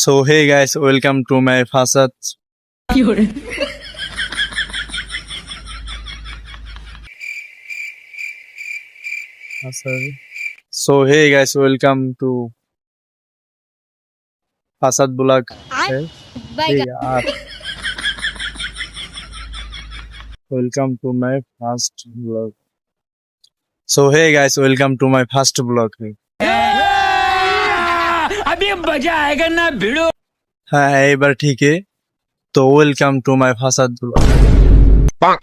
So hey guys, welcome to my facade. So hey guys, welcome to facade blog. Ah. Welcome to my first vlog. So hey guys, welcome to my first vlog. अभी मजा आएगा ना भिड़ो হ্যাঁ এবার ঠিকই তো welcome to my ফাসাদ blog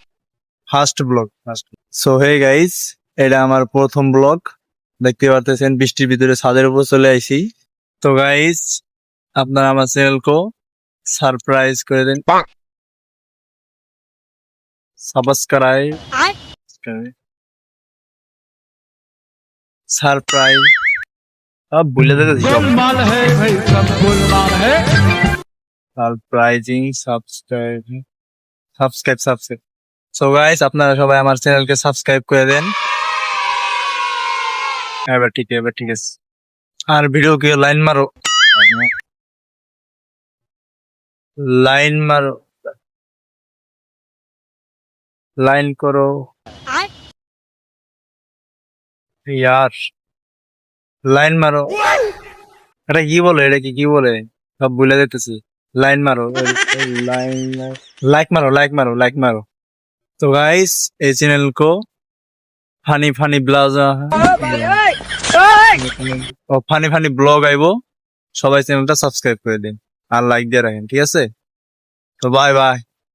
first blog first so hey guys এটা আমার প্রথম ব্লগ দেখতে পারতেছেন বৃষ্টির ভিতরে ছাদের উপর চলে আইছি তো গাইস আপনারা আমার চ্যানেলকে সারপ্রাইজ করে দেন সাবস্ক্রাইব সারপ্রাইজ সব ভুলে যেতেছি আর pricing subscribe subscribe subscribe so guys আপনারা সবাই আমার চ্যানেলকে সাবস্ক্রাইব করে দেন এবার ঠিক এবার ঠিক আছে আর ভিডিও কি লাইন মারো লাইন মারো লাইন করো ইয়ার লাইন মারো এটা কি বলে এটা কি কি বলে সব বুলে যেতেছি লাইন মারো লাইন লাইক মারো লাইক মারো লাইক মারো তো গাইস এই চ্যানেল কো ফানি ফানি ব্লাউজ ও ফানি ফানি ব্লগ আইবো সবাই চ্যানেলটা সাবস্ক্রাইব করে দিন আর লাইক দিয়ে রাখেন ঠিক আছে তো বাই বাই